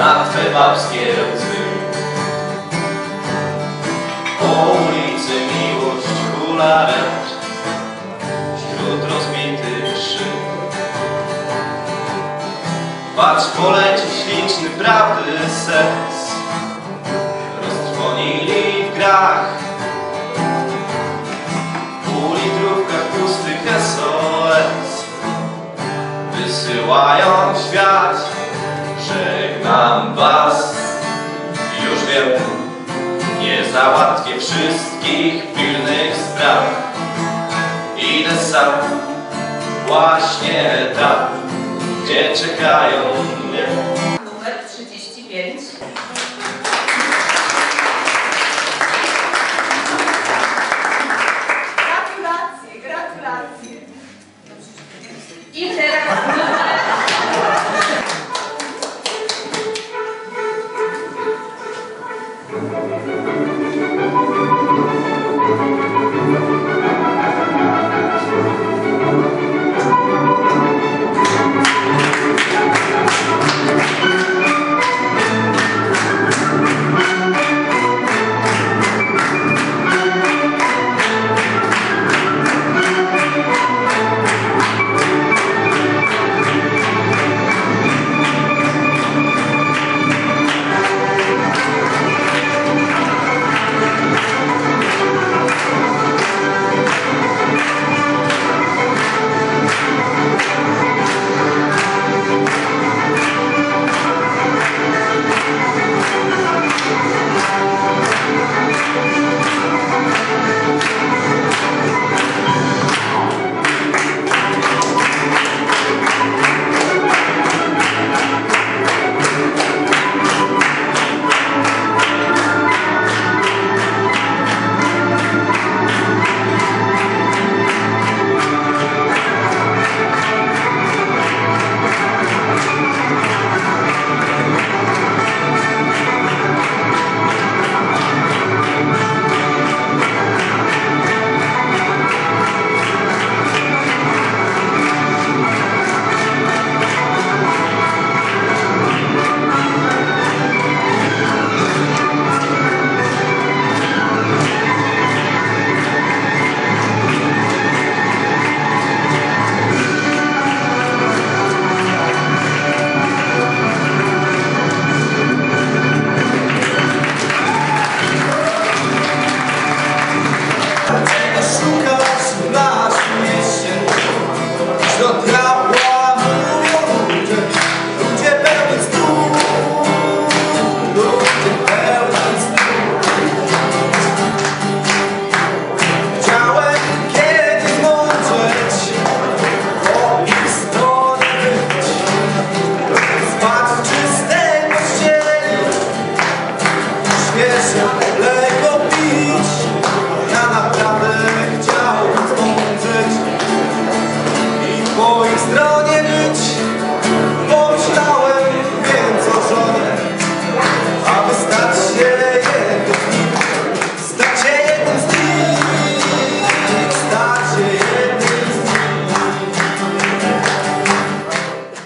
na Twe babskie łzy. Po ulicy miłość hula wręcz wśród rozbitych szyb. Patrz, poleci śliczny, prawdy sens, roztrwonili w grach. W litrówkach pustych SOS wysyłają świat. Żegnam was. Już wiem. Nie załatwię wszystkich pilnych spraw. Idę sam. Właśnie tam Gdzie czekają mnie. Numer 35 Gratulacje, gratulacje. Idę. po mojej stronie być